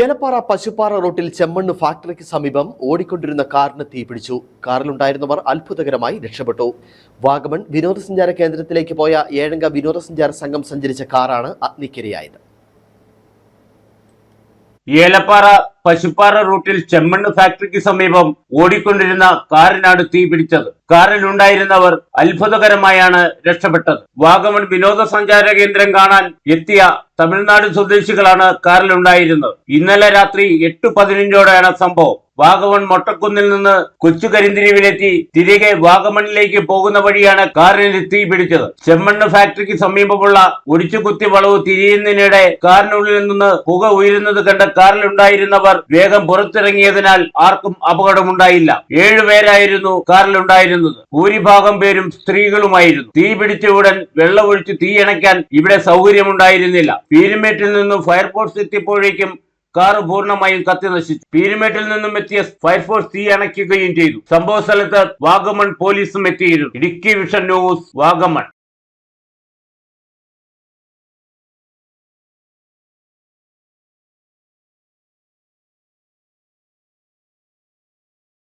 ഏലപ്പാറ പശുപ്പാറ റോട്ടിൽ ചെമ്മണ്ണ് ഫാക്ടറിക്ക് സമീപം ഓടിക്കൊണ്ടിരുന്ന കാറിന് തീപിടിച്ചു കാറിലുണ്ടായിരുന്നവർ അത്ഭുതകരമായി രക്ഷപ്പെട്ടു. വാഗമൺ വിനോദസഞ്ചാര കേന്ദ്രത്തിലേക്ക് പോയ ഏഴംഗ വിനോദസഞ്ചാര സംഘം സഞ്ചരിച്ച കാറാണ് അഗ്നിക്കിരയായത്. ഏലപ്പാറ പശുപ്പാറ റൂട്ടിൽ ചെമ്മണ്ണ് ഫാക്ടറിക്ക് സമീപം ഓടിക്കൊണ്ടിരുന്ന കാറിനാണ് തീ പിടിച്ചത്. കാറിലുണ്ടായിരുന്നവർ അത്ഭുതകരമായാണ് രക്ഷപ്പെട്ടത്. വാഗമൺ വിനോദസഞ്ചാര കേന്ദ്രം കാണാൻ എത്തിയ തമിഴ്നാട് സ്വദേശികളാണ് കാറിലുണ്ടായിരുന്നത്. ഇന്നലെ രാത്രി എട്ട് പതിനഞ്ചോടെയാണ് സംഭവം. വാഗമൺ മൊട്ടക്കുന്നിൽ നിന്ന് കൊച്ചു കരിന്തിരിവിലെത്തി തിരികെ വാഗമണിലേക്ക് പോകുന്ന വഴിയാണ് കാറിന് തീ പിടിച്ചത്. ചെമ്മണ്ണ് ഫാക്ടറിക്ക് സമീപമുള്ള ഒടിച്ചുകുത്തി വളവ് തിരിയുന്നതിനിടെ കാറിനുള്ളിൽ നിന്ന് പുക ഉയരുന്നത് കണ്ട് കാറിലുണ്ടായിരുന്നവർ വേഗം പുറത്തിറങ്ങിയതിനാൽ ആർക്കും അപകടമുണ്ടായില്ല. ഏഴുപേരായിരുന്നു കാറിലുണ്ടായിരുന്നത്. ഭൂരിഭാഗം പേരും സ്ത്രീകളുമായിരുന്നു. തീ പിടിച്ച ഉടൻ വെള്ളമൊഴിച്ച് തീയണയ്ക്കാൻ ഇവിടെ സൗകര്യമുണ്ടായിരുന്നില്ല. പീരുമേട്ടിൽ നിന്നും ഫയർഫോഴ്സ് എത്തിയപ്പോഴേക്കും കാർ പൂർണമായും കത്തി നശിച്ചു. പീരുമേട്ടിൽ നിന്നും എത്തിയ ഫയർഫോഴ്സ് തീ അണയ്ക്കുകയും ചെയ്തു. സംഭവ സ്ഥലത്ത് വാഗമൺ പോലീസും എത്തിയിരുന്നു. Idukki vision news Vagamon.